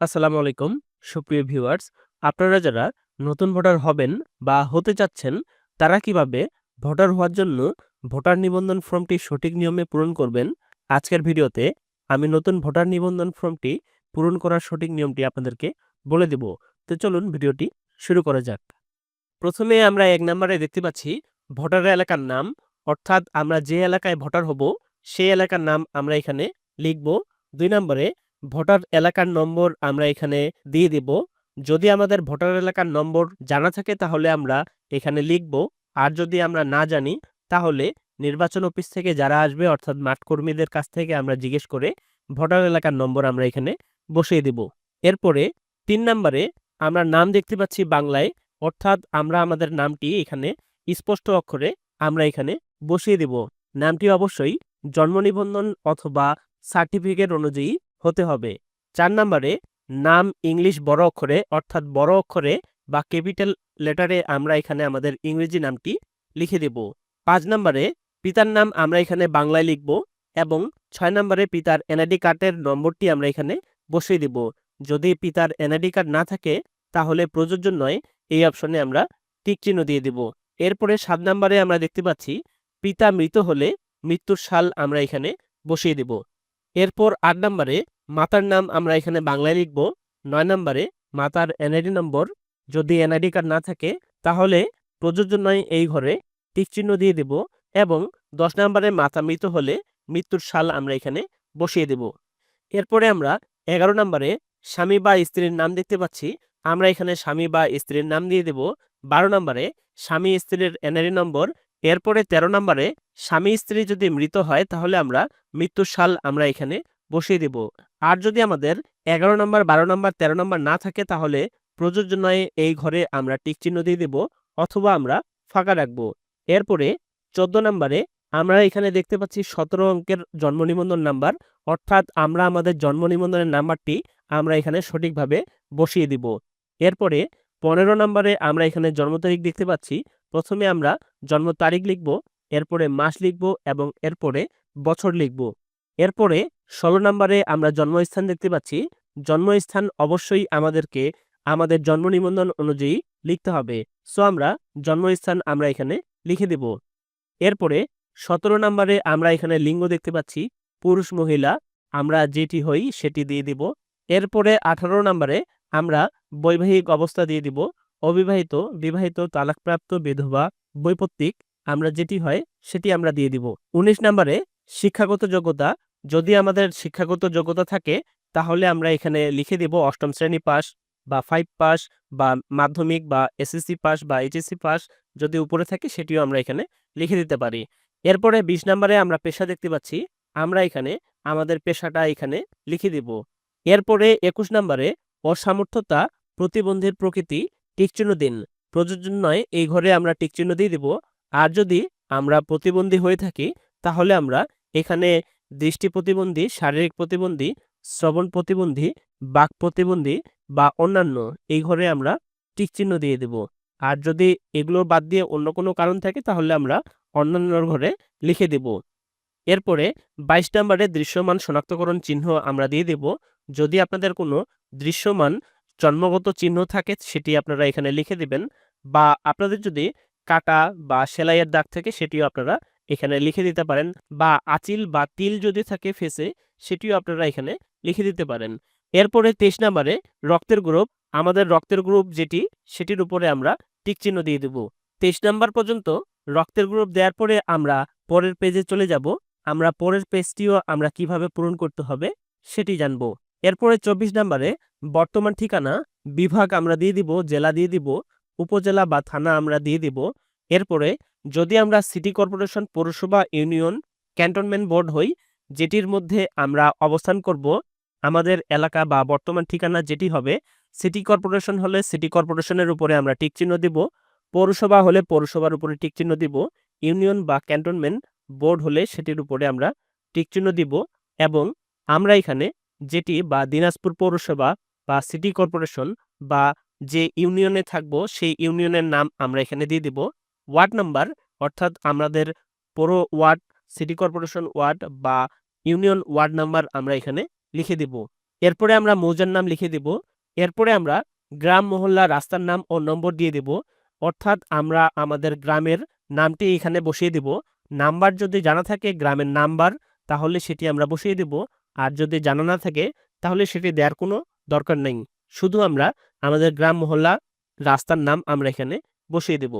আসসালামু আলাইকুম। সুপ্রিয় ভিউয়ার্স, আপনারা যারা নতুন ভোটার হবেন বা হতে চাচ্ছেন, তারা কীভাবে ভোটার হওয়ার জন্য ভোটার নিবন্ধন ফর্মটি সঠিক নিয়মে পূরণ করবেন? আজকের ভিডিওতে আমি নতুন ভোটার নিবন্ধন ফর্মটি পূরণ করার সঠিক নিয়মটি আপনাদেরকে বলে দেব। তো চলুন ভিডিওটি শুরু করা যাক। প্রথমে আমরা এক নম্বরে দেখতে পাচ্ছি ভোটার এলাকার নাম, অর্থাৎ আমরা যে এলাকায় ভোটার হব, সেই এলাকার নাম আমরা এখানে লিখব। দুই নম্বরে ভোটার এলাকার নম্বর আমরা এখানে দিয়ে দেব। যদি আমাদের ভোটার এলাকার নম্বর জানা থাকে তাহলে আমরা এখানে লিখব। আর যদি আমরা না জানি, তাহলে নির্বাচন অফিস থেকে যারা আসবে, অর্থাৎ মাঠ কর্মীদের কাছ থেকে আমরা জিজ্ঞেস করে ভোটার এলাকার নম্বর আমরা এখানে বসিয়ে দেব। এরপরে তিন নম্বরে আমরা নাম দেখতে পাচ্ছি বাংলায়, অর্থাৎ আমরা আমাদের নামটি এখানে স্পষ্ট অক্ষরে আমরা এখানে বসিয়ে দেব। নামটি অবশ্যই জন্ম নিবন্ধন অথবা সার্টিফিকেট অনুযায়ী হতে হবে। চার নম্বরে, নাম ইংলিশ বড় অক্ষরে, অর্থাৎ বড় অক্ষরে বা ক্যাপিটাল লেটারে আমরা এখানে আমাদের ইংরেজি নামটি লিখে দেব। পাঁচ নম্বরে, পিতার নাম আমরা এখানে বাংলায় লিখব এবং ছয় নম্বরে, পিতার এনআইডি কার্ডের নম্বরটি আমরা এখানে বসিয়ে দেব। যদি পিতার এনআইডি কার্ড না থাকে, তাহলে প্রযোজ্য নয়, এই অপশনে আমরা টিক চিহ্ন দিয়ে দেব। এরপরে সাত নম্বরে আমরা দেখতে পাচ্ছি, পিতা মৃত হলে মৃত্যুর সাল আমরা এখানে বসিয়ে দেব। এরপর আট নম্বরে মাতার নাম আমরা এখানে বাংলায় লিখব। নয় নম্বরে মাতার এনআইডি নম্বর। যদি এনআইডি কার্ড না থাকে, তাহলে প্রযোজ্য নয় এই ঘরে টিক চিহ্ন দিয়ে দেব এবং দশ নম্বরে মাতা মৃত হলে মৃত্যুর সাল আমরা এখানে বসিয়ে দেব। এরপরে আমরা এগারো নম্বরে স্বামী বা স্ত্রীর নাম দেখতে পাচ্ছি। আমরা এখানে স্বামী বা স্ত্রীর নাম দিয়ে দেব। বারো নম্বরে স্বামী স্ত্রীর এনআইডি নম্বর। এরপরে ১৩ নম্বরে স্বামী স্ত্রী যদি মৃত হয়, তাহলে আমরা মৃত্যুর সাল আমরা এখানে বসিয়ে দেব। আর যদি আমাদের এগারো নম্বর, বারো নম্বর ১৩ নম্বর না থাকে, তাহলে প্রযোজ্য নয়, এই ঘরে আমরা টিক চিহ্ন দিয়ে দেব অথবা আমরা ফাঁকা রাখব। এরপরে চোদ্দ নম্বরে আমরা এখানে দেখতে পাচ্ছি সতেরো অঙ্কের জন্ম নিবন্ধন নাম্বার, অর্থাৎ আমরা আমাদের জন্ম নিবন্ধনের নাম্বারটি আমরা এখানে সঠিকভাবে বসিয়ে দিব। এরপরে পনেরো নম্বরে আমরা এখানে জন্ম তারিখ দেখতে পাচ্ছি প্রথমে আমরা জন্ম তারিখ লিখব, এরপরে মাস লিখব এবং এরপরে বছর লিখব। এরপরে ষোলো নম্বরে আমরা জন্মস্থান দেখতে পাচ্ছি। জন্মস্থান অবশ্যই আমাদেরকে আমাদের জন্ম নিবন্ধন অনুযায়ী লিখতে হবে। সো আমরা জন্মস্থান আমরা এখানে লিখে দেব। এরপরে সতেরো নম্বরে আমরা এখানে লিঙ্গ দেখতে পাচ্ছি। পুরুষ মহিলা, আমরা যেটি হই সেটি দিয়ে দিব। এরপরে আঠারো নম্বরে আমরা বৈবাহিক অবস্থা দিয়ে দিব। অবিবাহিত, বিবাহিত তালাকপ্রাপ্ত বিধবা বৈপত্তিক আমরা যেটি হয় সেটি আমরা দিয়ে দিব। উনিশ নম্বরে শিক্ষাগত যোগ্যতা, যদি আমাদের শিক্ষাগত যোগ্যতা থাকে তাহলে আমরা এখানে লিখে দিব অষ্টম শ্রেণি পাস বা ফাইভ পাস বা মাধ্যমিক বা এসএসসি পাস বা এইচএসসি পাস যদি উপরে থাকে সেটিও আমরা এখানে লিখে দিতে পারি। এরপরে বিশ নম্বরে আমরা পেশা দেখতে পাচ্ছি, আমরা এখানে আমাদের পেশাটা এখানে লিখে দিব। এরপরে একুশ নম্বরে অসামর্থ্যতা প্রতিবন্ধীর প্রকৃতি টিকচিহ্ন দিন। প্রযোজ্য নয়, এই ঘরে আমরা টিকচিহ্ন দিয়ে দিব। আর যদি আমরা প্রতিবন্ধী হয়ে থাকি, তাহলে আমরা এখানে দৃষ্টি প্রতিবন্ধী, শারীরিক প্রতিবন্ধী, শ্রবণ প্রতিবন্ধী, বাক প্রতিবন্ধী বা অন্যান্য এই ঘরে আমরা টিকচিহ্ন দিয়ে দেব। আর যদি এগুলো বাদ দিয়ে অন্য কোনো কারণ থাকে, তাহলে আমরা অন্যান্য ঘরে লিখে দেব। এরপরে বাইশ নম্বরে দৃশ্যমান শনাক্তকরণ চিহ্ন আমরা দিয়ে দেব। যদি আপনাদের কোনো দৃশ্যমান জন্মগত চিহ্ন থাকে সেটি আপনারা এখানে লিখে দিবেন বা আপনাদের যদি কাটা বা সেলাইয়ের দাগ থাকে সেটিও আপনারা এখানে লিখে দিতে পারেন বা আচিল বা তিল যদি থাকে ফেসে সেটিও আপনারা এখানে লিখে দিতে পারেন। এরপরে তেইশ নাম্বারে রক্তের গ্রুপ, আমাদের রক্তের গ্রুপ যেটি সেটির উপরে আমরা টিক চিহ্ন দিয়ে দেব। তেইশ নাম্বার পর্যন্ত রক্তের গ্রুপ দেওয়ার পরে আমরা পরের পেজে চলে যাব। আমরা পরের পেজটিও আমরা কীভাবে পূরণ করতে হবে সেটি জানব। এরপরে চব্বিশ নাম্বারে বর্তমান ঠিকানা বিভাগ আমরা দিয়ে দিব, জেলা দিয়ে দিব, উপজেলা বা থানা আমরা দিয়ে দিব। এরপরে যদি আমরা সিটি কর্পোরেশন, পৌরসভা, ইউনিয়ন, ক্যান্টনমেন্ট বোর্ড হই, যেটির মধ্যে আমরা অবস্থান করব, আমাদের এলাকা বা বর্তমান ঠিকানা যেটি হবে, সিটি কর্পোরেশন হলে সিটি কর্পোরেশনের উপরে আমরা টিক চিহ্ন দিব, পৌরসভা হলে পৌরসভার উপরে টিক চিহ্ন দিব, ইউনিয়ন বা ক্যান্টনমেন্ট বোর্ড হলে সেটির উপরে আমরা টিক চিহ্ন দিব এবং আমরা এখানে যেটি বা দিনাজপুর পৌরসভা বা সিটি কর্পোরেশন বা যে ইউনিয়নে থাকব, সেই ইউনিয়নের নাম আমরা এখানে দিয়ে দিব। ওয়ার্ড নাম্বার, অর্থাৎ আমাদের পৌর ওয়ার্ড, সিটি কর্পোরেশন ওয়ার্ড বা ইউনিয়ন ওয়ার্ড নাম্বার আমরা এখানে লিখে দিব। এরপরে আমরা মৌজার নাম লিখে দিব। এরপরে আমরা গ্রাম মহল্লা রাস্তার নাম ও নম্বর দিয়ে দিব। অর্থাৎ আমরা আমাদের গ্রামের নামটি এখানে বসিয়ে দিব। নাম্বার যদি জানা থাকে, গ্রামের নাম্বার, তাহলে সেটি আমরা বসিয়ে দিব। আর যদি জানা না থাকে, তাহলে সেটি দেওয়ার কোনো দরকার নেই। শুধু আমরা, আমাদের গ্রাম মহল্লা রাস্তার নাম আমরা এখানে বসিয়ে দেব।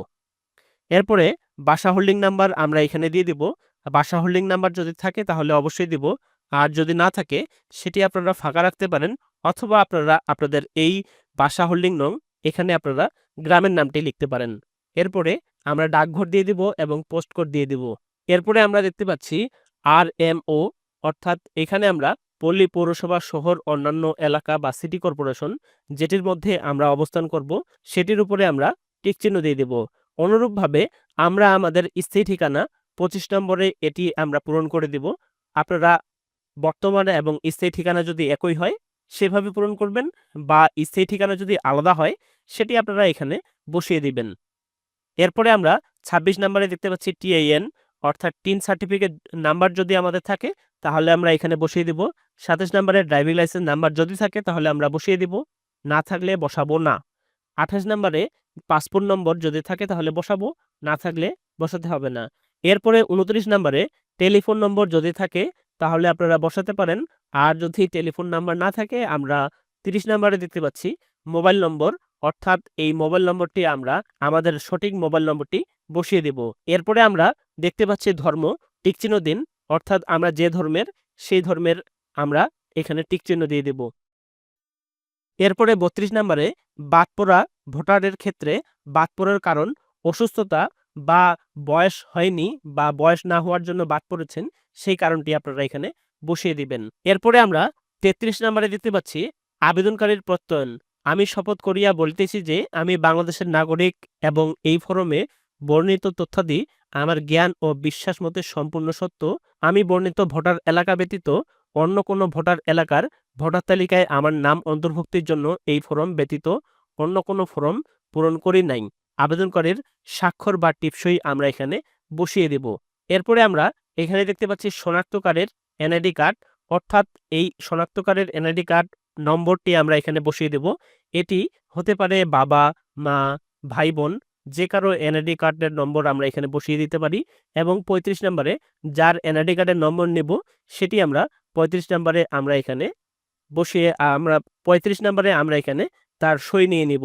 এরপরে বাসা হোল্ডিং নাম্বার আমরা এখানে দিয়ে দিব। বাসা হোল্ডিং নাম্বার যদি থাকে, তাহলে অবশ্যই দিব। আর যদি না থাকে, সেটি আপনারা ফাঁকা রাখতে পারেন অথবা আপনারা, আপনাদের এই বাসা হোল্ডিং নং এখানে আপনারা গ্রামের নামটি লিখতে পারেন। এরপরে আমরা ডাকঘর দিয়ে দিব এবং পোস্ট কোড দিয়ে দিব। এরপরে আমরা দেখতে পাচ্ছি আর এম ও অর্থাৎ এখানে আমরা পল্লী পৌরসভা শহর, অন্যান্য এলাকা বা সিটি কর্পোরেশন যেটির মধ্যে আমরা অবস্থান করব, সেটির উপরে আমরা টিক চিহ্ন দিয়ে দেব। অনুরূপভাবে আমরা আমাদের স্থায়ী ঠিকানা পঁচিশ নম্বরে এটি আমরা পূরণ করে দিব। আপনারা বর্তমানে এবং স্থায়ী ঠিকানা যদি একই হয়, সেভাবে পূরণ করবেন বা স্থায়ী ঠিকানা যদি আলাদা হয়, সেটি আপনারা এখানে বসিয়ে দিবেন। এরপরে আমরা ২৬ নম্বরে দেখতে পাচ্ছি টিআইএন অর্থাৎ টিন সার্টিফিকেট নাম্বার যদি আমাদের থাকে, তাহলে আমরা এখানে বসিয়ে দিব। সাতাশ নম্বরে ড্রাইভিং লাইসেন্স নাম্বার যদি থাকে, তাহলে আমরা বসিয়ে দিব। না থাকলে বসাবো না। আঠাশ নম্বরে পাসপোর্ট নম্বর যদি থাকে, তাহলে বসাবো। না থাকলে বসাতে হবে না। এরপরে উনত্রিশ নম্বরে টেলিফোন নম্বর যদি থাকে, তাহলে আপনারা বসাতে পারেন। আর যদি টেলিফোন নাম্বার না থাকে, আমরা তিরিশ নম্বরে দেখতে পাচ্ছি মোবাইল নম্বর অর্থাৎ এই মোবাইল নম্বরটি আমরা, আমাদের সঠিক মোবাইল নম্বরটি বসিয়ে দেব। এরপরে আমরা দেখতে পাচ্ছি ধর্ম, টিকচিহ্ন দিন, অর্থাৎ আমরা যে ধর্মের, সেই ধর্মের আমরা এখানে টিকচিহ্ন দিয়ে দেব। এরপরে বত্রিশ নম্বরে বাদ পড়া ভোটারের ক্ষেত্রে বাদ পড়ার কারণ, অসুস্থতা বা বয়স হয়নি বা বয়স না হওয়ার জন্য বাদ পড়েছেন, সেই কারণটি আপনারা এখানে বসিয়ে দিবেন। এরপরে আমরা তেত্রিশ নম্বরে দেখতে পাচ্ছি আবেদনকারীর প্রত্যয়ন। আমি শপথ করিয়া বলিতেছি যে, আমি বাংলাদেশের নাগরিক এবং এই ফরমে বর্ণিত তথ্যাদি আমার জ্ঞান ও বিশ্বাস মতে সম্পূর্ণ সত্য। আমি বর্ণিত ভোটার এলাকা ব্যতীত অন্য কোনো ভোটার এলাকার ভোটার তালিকায় আমার নাম অন্তর্ভুক্তির জন্য এই ফরম ব্যতীত অন্য কোনো ফরম পূরণ করি নাই। আবেদনকারীর স্বাক্ষর বা টিপসই আমরা এখানে বসিয়ে দেব। এরপরে আমরা এখানে দেখতে পাচ্ছি শনাক্তকারের এনআইডি কার্ড, অর্থাৎ এই শনাক্তকারের এনআইডি কার্ড নম্বরটি আমরা এখানে বসিয়ে দেব। এটি হতে পারে বাবা, মা, ভাই, বোন যে কারও এনআইডি কার্ডের নম্বর আমরা এখানে বসিয়ে দিতে পারি এবং পঁয়ত্রিশ নম্বরে যার এনআইডি কার্ডের নম্বর নেব সেটি আমরা পঁয়ত্রিশ নম্বরে আমরা এখানে বসিয়ে, আমরা পঁয়ত্রিশ নম্বরে আমরা এখানে তার সই নিয়ে নিব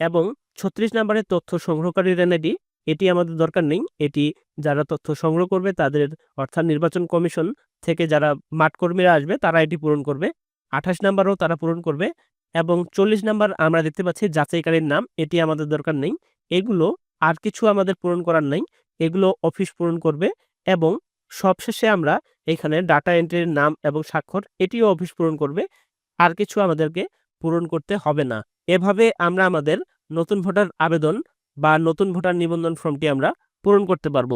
এবং ছত্রিশ নম্বরে তথ্য সংগ্রহকারীর এনআইডি এটি আমাদের দরকার নেই। এটি যারা তথ্য সংগ্রহ করবে তাদের অর্থাৎ নির্বাচন কমিশন থেকে যারা মাঠকর্মীরা আসবে তারা এটি পূরণ করবে। আঠাশ নাম্বারও তারা পূরণ করবে এবং চল্লিশ নাম্বার আমরা দেখতে পাচ্ছি যাচাইকারীর নাম, এটি আমাদের দরকার নেই। এগুলো আর কিছু আমাদের পূরণ করার নাই। এগুলো অফিস পূরণ করবে এবং সবশেষে আমরা এখানে ডাটা এন্ট্রির নাম এবং স্বাক্ষর এটিও অফিস পূরণ করবে। আর কিছু আমাদেরকে পূরণ করতে হবে না। এভাবে আমরা আমাদের নতুন ভোটার আবেদন বা নতুন ভোটার নিবন্ধন ফর্মটি আমরা পূরণ করতে পারব।